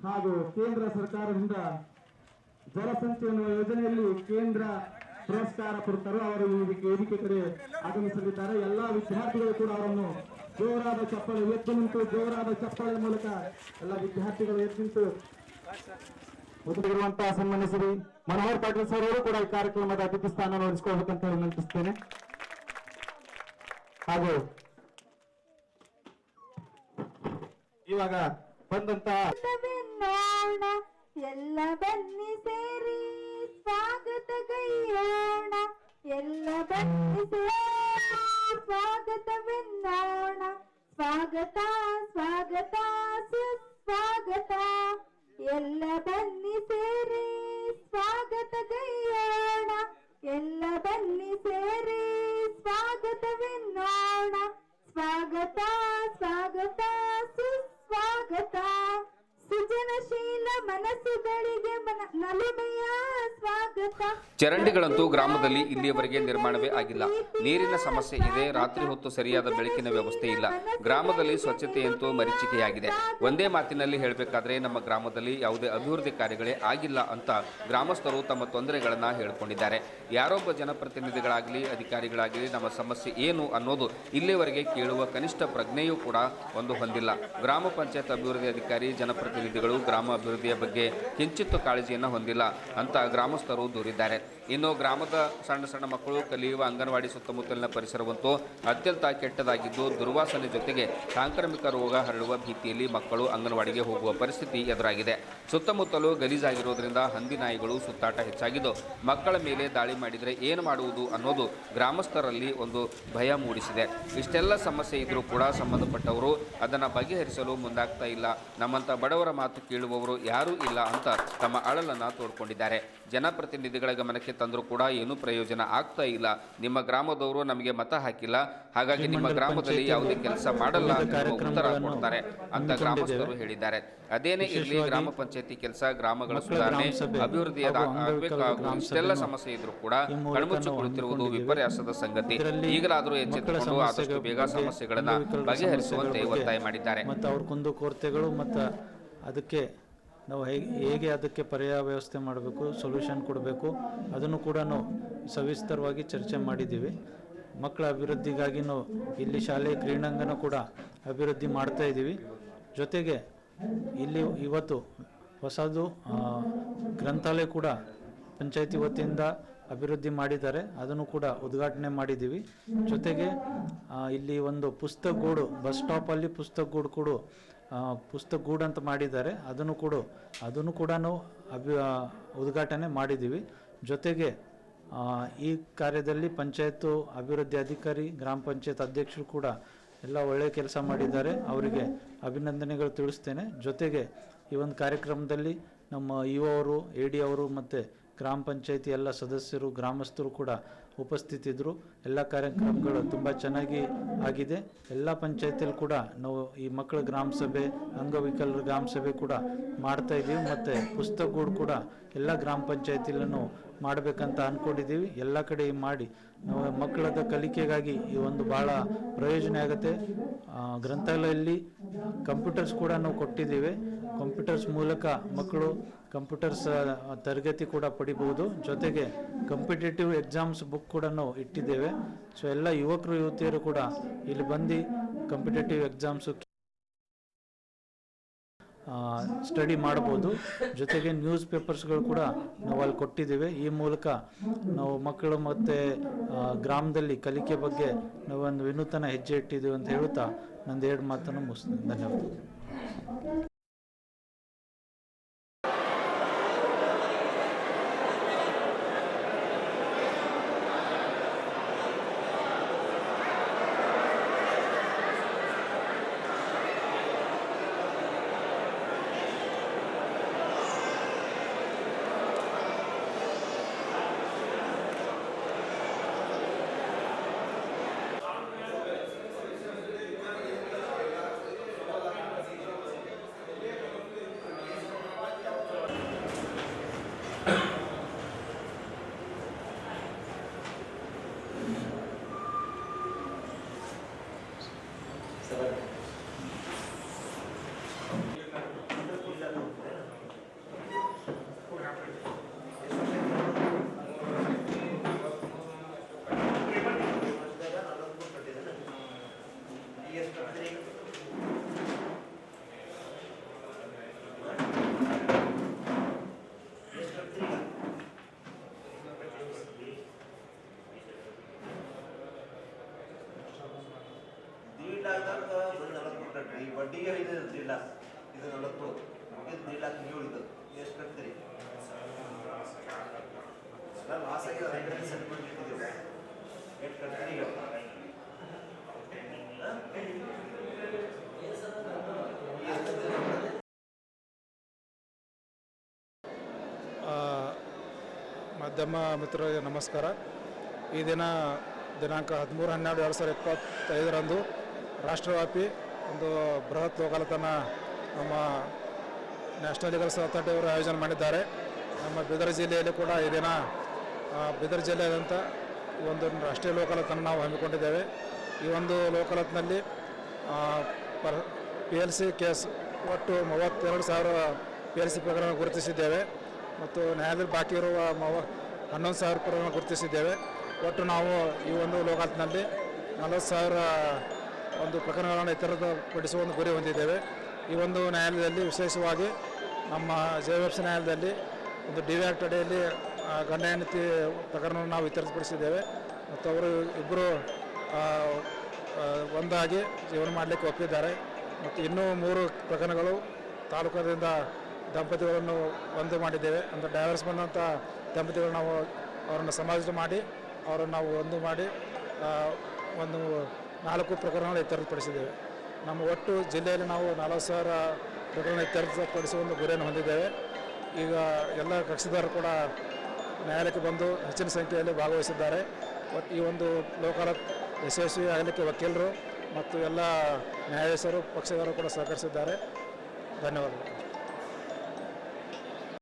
ಹಾಗೂ ಕೇಂದ್ರ ಸರ್ಕಾರದಿಂದ ಜಲಸಂಚಯನ ಯೋಜನೆಯಲ್ಲಿ ಕೇಂದ್ರ ಪುರಸ್ಕಾರ ಕೊಡ್ತಾರೋ ಅವರು ಇದಕ್ಕೆ ವೇದಿಕೆ ಕಡೆ ಆಗಮಿಸಲಿದ್ದಾರೆ. ಎಲ್ಲಾ ವಿದ್ಯಾರ್ಥಿಗಳು ಕೂಡ ಅವರನ್ನು ಜೋರಾದ ಚಪ್ಪಳೆ ಎದ್ದು ನಿಂತು ಜೋರಾದ ಚಪ್ಪಳೆ ಮೂಲಕ ಎಲ್ಲ ವಿದ್ಯಾರ್ಥಿಗಳು ಎದ್ದು ನಿಂತು ಮೊದಲಿರುವಂತಹ ಸನ್ಮಾನ್ಯ ಶ್ರೀ ಮನೋಹರ್ ಪಾಟೀಲ್ ಸರ್ ಅವರು ಕೂಡ ಈ ಕಾರ್ಯಕ್ರಮದ ಅತಿಥಿ ಸ್ಥಾನ ವಹಿಸ್ಕೊಳ್ಬೇಕಂತ ವಿನಂತಿಸ್ತೇನೆ. ಹಾಗೂ ಇವಾಗ ಬಂದಂತ ಎಲ್ಲ ಬನ್ನಿ ಸೇರಿ ಸ್ವಾಗತ ಕೈಯೋಣ ಎಲ್ಲ ಬನ್ನಿ ಸೇರಿ ಸ್ವಾಗತವೆನ್ನೋಣ, ಸ್ವಾಗತ ಸ್ವಾಗತ, ಸುಸ್ವಾಗತ ಎಲ್ಲ ಬನ್ನಿ ಸೇರಿ ಸ್ವಾಗತ ಗೈಯೋಣ ಎಲ್ಲ ಬನ್ನಿ ಸೇರಿ ಸ್ವಾಗತವೆನ್ನೋಣ. ಸ್ವಾಗತ ಸ್ವಾಗತ ಸುಸ್ವಾಗತ. ಸೃಜನಶೀಲ ಮನಸ್ಸುಗಳಿಗೆ ನಲುಮೆಯ ಸ್ವಾಗತ. ಚರಂಡಿಗಳಂತೂ ಗ್ರಾಮದಲ್ಲಿ ಇಲ್ಲಿಯವರೆಗೆ ನಿರ್ಮಾಣವೇ ಆಗಿಲ್ಲ. ನೀರಿನ ಸಮಸ್ಯೆ ಇದೆ ರಾತ್ರಿ ಹೊತ್ತು ಸರಿಯಾದ ಬೆಳಕಿನ ವ್ಯವಸ್ಥೆ ಇಲ್ಲ. ಗ್ರಾಮದಲ್ಲಿ ಸ್ವಚ್ಛತೆಯಂತೂ ಮರೀಚಿಕೆಯಾಗಿದೆ. ಒಂದೇ ಮಾತಿನಲ್ಲಿ ಹೇಳಬೇಕಾದ್ರೆ ನಮ್ಮ ಗ್ರಾಮದಲ್ಲಿ ಯಾವುದೇ ಅಭಿವೃದ್ಧಿ ಕಾರ್ಯಗಳೇ ಆಗಿಲ್ಲ ಅಂತ ಗ್ರಾಮಸ್ಥರು ತಮ್ಮ ತೊಂದರೆಗಳನ್ನ ಹೇಳಿಕೊಂಡಿದ್ದಾರೆ. ಯಾರೊಬ್ಬ ಜನಪ್ರತಿನಿಧಿಗಳಾಗಲಿ ಅಧಿಕಾರಿಗಳಾಗಲಿ ನಮ್ಮ ಸಮಸ್ಯೆ ಏನು ಅನ್ನೋದು ಇಲ್ಲಿಯವರೆಗೆ ಕೇಳುವ ಕನಿಷ್ಠ ಪ್ರಜ್ಞೆಯೂ ಕೂಡ ಒಂದು ಹೊಂದಿಲ್ಲ. ಗ್ರಾಮ ಪಂಚಾಯತ್ ಅಭಿವೃದ್ಧಿ ಅಧಿಕಾರಿ ಜನಪ್ರತಿನಿಧಿಗಳು ಗ್ರಾಮ ಅಭಿವೃದ್ಧಿಯ ಬಗ್ಗೆ ಕಿಂಚಿತ್ತು ಕಾಳಜಿಯನ್ನು ಹೊಂದಿಲ್ಲ ಅಂತ ಗ್ರಾಮಸ್ಥರು ದೂರಿದ್ದಾರೆ. ಇನ್ನು ಗ್ರಾಮದ ಸಣ್ಣ ಸಣ್ಣ ಮಕ್ಕಳು ಕಲಿಯುವ ಅಂಗನವಾಡಿ ಸುತ್ತಮುತ್ತಲಿನ ಪರಿಸರವಂತೂ ಅತ್ಯಂತ ಕೆಟ್ಟದಾಗಿದ್ದು ದುರ್ವಾಸನೆ ಜೊತೆಗೆ ಸಾಂಕ್ರಾಮಿಕ ರೋಗ ಹರಡುವ ಭೀತಿಯಲ್ಲಿ ಮಕ್ಕಳು ಅಂಗನವಾಡಿಗೆ ಹೋಗುವ ಪರಿಸ್ಥಿತಿ ಎದುರಾಗಿದೆ. ಸುತ್ತಮುತ್ತಲು ಗಲೀಜಾಗಿರೋದ್ರಿಂದ ಹಂದಿ ನಾಯಿಗಳು ಸುತ್ತಾಟ ಹೆಚ್ಚಾಗಿದ್ದು ಮಕ್ಕಳ ಮೇಲೆ ದಾಳಿ ಮಾಡಿದರೆ ಏನು ಮಾಡುವುದು ಅನ್ನೋದು ಗ್ರಾಮಸ್ಥರಲ್ಲಿ ಒಂದು ಭಯ ಮೂಡಿಸಿದೆ. ಇಷ್ಟೆಲ್ಲ ಸಮಸ್ಯೆ ಇದ್ದರೂ ಕೂಡ ಸಂಬಂಧಪಟ್ಟವರು ಅದನ್ನು ಬಗೆಹರಿಸಲು ಮುಂದಾಗ್ತಾ ಇಲ್ಲ. ನಮ್ಮಂಥ ಬಡವರ ಮಾತು ಕೇಳುವವರು ಯಾರೂ ಇಲ್ಲ ಅಂತ ತಮ್ಮ ಅಳಲನ್ನು ತೋಡ್ಕೊಂಡಿದ್ದಾರೆ. ಜನಪ್ರತಿನಿಧಿಗಳ ಗಮನಕ್ಕೆ ತಂದರೂ ಕೂಡ ಏನೂ ಪ್ರಯೋಜನ ಆಗ್ತಾ ಇಲ್ಲ. ನಿಮ್ಮ ಗ್ರಾಮದವರು ನಮಗೆ ಮತ ಹಾಕಿಲ್ಲ. ಹಾಗಾಗಿ ನಿಮ್ಮ ಗ್ರಾಮದಲ್ಲಿ ಯಾವುದೇ ಕೆಲಸ ಮಾಡಲ್ಲ ಉತ್ತರ ಕೊಡ್ತಾರೆ ಅಂತ ಗ್ರಾಮಸ್ಥರು ಹೇಳಿದ್ದಾರೆ. ಅದೇನೇ ಇರಲಿ ಗ್ರಾಮ ಪಂಚಾಯತಿ ಕೆಲಸ ಗ್ರಾಮಗಳ ಸುಧಾರಣೆ ಅಭಿವೃದ್ಧಿಯ ಇಷ್ಟೆಲ್ಲ ಸಮಸ್ಯೆ ಇದ್ರೂ ಕೂಡ ಕಣ್ಮುಚ್ಚಿಕೊಳ್ಳುತ್ತಿರುವುದು ವಿಪರ್ಯಾಸದ ಸಂಗತಿ. ಈಗಲಾದರೂ ಎಚ್ಚೆತ್ತುಕೊಂಡು ಆದಷ್ಟು ಬೇಗ ಸಮಸ್ಯೆಗಳನ್ನು ಬಗೆಹರಿಸುವಂತೆ ಒತ್ತಾಯ ಮಾಡಿದ್ದಾರೆ. ಮತ್ತು ಅವ್ರ ಕುಂದುಕೊರತೆಗಳು ಮತ್ತು ಅದಕ್ಕೆ ನಾವು ಹೇಗೆ ಅದಕ್ಕೆ ಪರ್ಯಾಯ ವ್ಯವಸ್ಥೆ ಮಾಡಬೇಕು ಸೊಲ್ಯೂಷನ್ ಕೊಡಬೇಕು, ಅದನ್ನು ಕೂಡ ಸವಿಸ್ತರವಾಗಿ ಚರ್ಚೆ ಮಾಡಿದ್ದೀವಿ. ಮಕ್ಕಳ ಅಭಿವೃದ್ಧಿಗಾಗಿನೂ ಇಲ್ಲಿ ಶಾಲೆ ಕ್ರೀಡಾಂಗಣ ಕೂಡ ಅಭಿವೃದ್ಧಿ ಮಾಡ್ತಾ ಇದ್ದೀವಿ. ಜೊತೆಗೆ ಇಲ್ಲಿ ಇವತ್ತು ಹೊಸದು ಗ್ರಂಥಾಲಯ ಕೂಡ ಪಂಚಾಯತಿ ವತಿಯಿಂದ ಅಭಿವೃದ್ಧಿ ಮಾಡಿದ್ದಾರೆ. ಅದನ್ನು ಕೂಡ ಉದ್ಘಾಟನೆ ಮಾಡಿದ್ದೀವಿ. ಜೊತೆಗೆ ಇಲ್ಲಿ ಒಂದು ಪುಸ್ತಕ ಗೂಡು ಬಸ್ ಸ್ಟಾಪಲ್ಲಿ ಪುಸ್ತಕ ಗೂಡು ಕೂಡ ಪುಸ್ತಕ ಗೂಡು ಅಂತ ಮಾಡಿದ್ದಾರೆ. ಅದನ್ನು ಕೂಡ ಅದನ್ನು ಕೂಡ ನಾವು ಅಭಿ ಉದ್ಘಾಟನೆ ಮಾಡಿದ್ದೀವಿ. ಜೊತೆಗೆ ಈ ಕಾರ್ಯದಲ್ಲಿ ಪಂಚಾಯತ್ ಅಭಿವೃದ್ಧಿ ಅಧಿಕಾರಿ, ಗ್ರಾಮ ಪಂಚಾಯತ್ ಅಧ್ಯಕ್ಷರು ಕೂಡ ಎಲ್ಲ ಒಳ್ಳೆಯ ಕೆಲಸ ಮಾಡಿದ್ದಾರೆ. ಅವರಿಗೆ ಅಭಿನಂದನೆಗಳು ತಿಳಿಸ್ತೇನೆ. ಜೊತೆಗೆ ಈ ಒಂದು ಕಾರ್ಯಕ್ರಮದಲ್ಲಿ ನಮ್ಮ ಇಒ ಅವರು, ಎ ಡಿ ಅವರು ಮತ್ತು ಗ್ರಾಮ ಪಂಚಾಯತಿ ಎಲ್ಲ ಸದಸ್ಯರು, ಗ್ರಾಮಸ್ಥರು ಕೂಡ ಉಪಸ್ಥಿತಿದ್ದರು ಎಲ್ಲ ಕಾರ್ಯಕ್ರಮಗಳು ತುಂಬ ಚೆನ್ನಾಗಿ ಆಗಿದೆ. ಎಲ್ಲ ಪಂಚಾಯತಿಯಲ್ಲಿ ಕೂಡ ನಾವು ಈ ಮಕ್ಕಳ ಗ್ರಾಮ ಸಭೆ, ಅಂಗವಿಕಲರ ಗ್ರಾಮ ಸಭೆ ಕೂಡ ಮಾಡ್ತಾ ಇದ್ದೀವಿ ಮತ್ತು ಪುಸ್ತಕಗಳು ಕೂಡ ಎಲ್ಲ ಗ್ರಾಮ ಪಂಚಾಯತಿಲೂ ಮಾಡಬೇಕಂತ ಅಂದ್ಕೊಂಡಿದ್ದೀವಿ ಎಲ್ಲ ಕಡೆ ಮಾಡಿ ನಾವು ಮಕ್ಕಳದ ಕಲಿಕೆಗಾಗಿ ಈ ಒಂದು ಭಾಳ ಪ್ರಯೋಜನ ಆಗುತ್ತೆ. ಗ್ರಂಥಾಲಯಲ್ಲಿ ಕಂಪ್ಯೂಟರ್ಸ್ ಕೂಡ ನಾವು ಕೊಟ್ಟಿದ್ದೀವಿ. ಕಂಪ್ಯೂಟರ್ಸ್ ಮೂಲಕ ಮಕ್ಕಳು ಕಂಪ್ಯೂಟರ್ಸ್ ತರಗತಿ ಕೂಡ ಪಡಿಬಹುದು. ಜೊತೆಗೆ ಕಂಪಿಟೇಟಿವ್ ಎಕ್ಸಾಮ್ಸ್ ಬುಕ್ ಕೂಡ ನಾವು ಇಟ್ಟಿದ್ದೇವೆ. ಸೊ ಎಲ್ಲ ಯುವಕರು, ಯುವತಿಯರು ಕೂಡ ಇಲ್ಲಿ ಬಂದು ಕಂಪಿಟೇಟಿವ್ ಎಕ್ಸಾಮ್ಸು ಸ್ಟಡಿ ಮಾಡ್ಬೋದು ಜೊತೆಗೆ ನ್ಯೂಸ್ ಪೇಪರ್ಸ್ಗಳು ಕೂಡ ನಾವು ಅಲ್ಲಿ ಕೊಟ್ಟಿದ್ದೇವೆ. ಈ ಮೂಲಕ ನಾವು ಮಕ್ಕಳು ಮತ್ತು ಗ್ರಾಮದಲ್ಲಿ ಕಲಿಕೆ ಬಗ್ಗೆ ನಾವೊಂದು ವಿನೂತನ ಹೆಜ್ಜೆ ಇಟ್ಟಿದ್ದೀವಿ ಅಂತ ಹೇಳುತ್ತಾ ನಂದು ಎರಡು ಮಾತನ್ನು ಮುಗಿಸ್ತೀನಿ. ಧನ್ಯವಾದ ಈಗ ಇದು ದೇಡ್ ಇದು ನಲವತ್ತು ಇದು ದೇಡ್ ನೀವು ಇದು. ಎಷ್ಟು ಕಟ್ತೀರಿ? ಮಾಧ್ಯಮ ಮಿತ್ರರಿಗೆ ನಮಸ್ಕಾರ. ಈ ದಿನ ದಿನಾಂಕ ಹದಿಮೂರು ಹನ್ನೆರಡು ಎರಡು ಸಾವಿರದ ಇಪ್ಪತ್ತೈದರಂದು ರಾಷ್ಟ್ರವ್ಯಾಪಿ ಒಂದು ಬೃಹತ್ ಒಕ್ಕಲತನ ನಮ್ಮ ನ್ಯಾಷನಲ್ ಲೀಗಲ್ಸ್ ಅಥಾರಿಟಿ ಅವರು ಆಯೋಜನೆ ಮಾಡಿದ್ದಾರೆ. ನಮ್ಮ ಬೀದರ್ ಜಿಲ್ಲೆಯಲ್ಲಿ ಕೂಡ ಈ ದಿನ ಬೀದರ್ ಜಿಲ್ಲೆಯಾದ್ಯಂತ ಒಂದು ರಾಷ್ಟ್ರೀಯ ಲೋಕಾಲತನ ನಾವು ಹಮ್ಮಿಕೊಂಡಿದ್ದೇವೆ. ಈ ಒಂದು ಲೋಕಾಲತ್ನಲ್ಲಿ per P L C case ಒಟ್ಟು ಮೂವತ್ತೆರಡು ಸಾವಿರ ಪಿ ಎಲ್ ಸಿ ಪ್ರಕರಣ ಗುರುತಿಸಿದ್ದೇವೆ. ಮತ್ತು ನ್ಯಾಯಾಲಯದಲ್ಲಿ ಬಾಕಿ ಇರುವ ಮೂವ, ಹನ್ನೊಂದು ಸಾವಿರ ಪ್ರಕರಣ ಗುರುತಿಸಿದ್ದೇವೆ. ಒಟ್ಟು ನಾವು ಈ ಒಂದು ಲೋಕಾಲತ್ನಲ್ಲಿ ನಲವತ್ತು ಸಾವಿರ ಒಂದು ಪ್ರಕರಣಗಳನ್ನು ಎತ್ತರಪಡಿಸುವ ಒಂದು ಗುರಿ ಹೊಂದಿದ್ದೇವೆ. ಈ ಒಂದು ನ್ಯಾಯಾಲಯದಲ್ಲಿ ವಿಶೇಷವಾಗಿ ನಮ್ಮ ಜೆವೆಬ್ಸ್ ನ್ಯಾಯಾಲಯದಲ್ಲಿ ಒಂದು ಡಿ ವಿ ಆಕ್ಟ್ ಅಡಿಯಲ್ಲಿ ಗಂಡ ಹೆಂಡತಿ ಪ್ರಕರಣವನ್ನು ನಾವು ಇತ್ಯರ್ಥಪಡಿಸಿದ್ದೇವೆ ಮತ್ತು ಅವರು ಇಬ್ಬರು ಒಂದಾಗಿ ಜೀವನ ಮಾಡಲಿಕ್ಕೆ ಒಪ್ಪಿದ್ದಾರೆ. ಮತ್ತು ಇನ್ನೂ ಮೂರು ಪ್ರಕರಣಗಳು ತಾಲೂಕಾದಿಂದ ದಂಪತಿಗಳನ್ನು ಒಂದು ಮಾಡಿದ್ದೇವೆ. ಅಂದರೆ ಡೈವರ್ಸ್ ಬಂದಂಥ ದಂಪತಿಗಳು ನಾವು ಅವರನ್ನು ಸಮಾಜ ಮಾಡಿ, ಅವರನ್ನು ನಾವು ಒಂದು ಮಾಡಿ ಒಂದು ನಾಲ್ಕು ಪ್ರಕರಣಗಳು ಇತ್ಯರ್ಥಪಡಿಸಿದ್ದೇವೆ. ನಮ್ಮ ಒಟ್ಟು ಜಿಲ್ಲೆಯಲ್ಲಿ ನಾವು ನಲವತ್ತು ಸಾವಿರ ಪ್ರಕರಣ ಇತ್ಯರ್ಥಪಡಿಸುವ ಒಂದು ಗುರಿಯನ್ನು ಹೊಂದಿದ್ದೇವೆ. ಈಗ ಎಲ್ಲ ಕಕ್ಷಿದಾರರು ಕೂಡ ನ್ಯಾಯಾಲಯಕ್ಕೆ ಬಂದು ಹೆಚ್ಚಿನ ಸಂಖ್ಯೆಯಲ್ಲಿ ಭಾಗವಹಿಸಿದ್ದಾರೆ. ಈ ಒಂದು ಲೋಕಾಲತ್ ಯಶಸ್ವಿ ಆಗಲಿಕ್ಕೆ ವಕೀಲರು ಮತ್ತು ಎಲ್ಲ ನ್ಯಾಯಾಧೀಶರು ಪಕ್ಷಗಾರರು ಕೂಡ ಸಹಕರಿಸಿದ್ದಾರೆ. ಧನ್ಯವಾದಗಳು.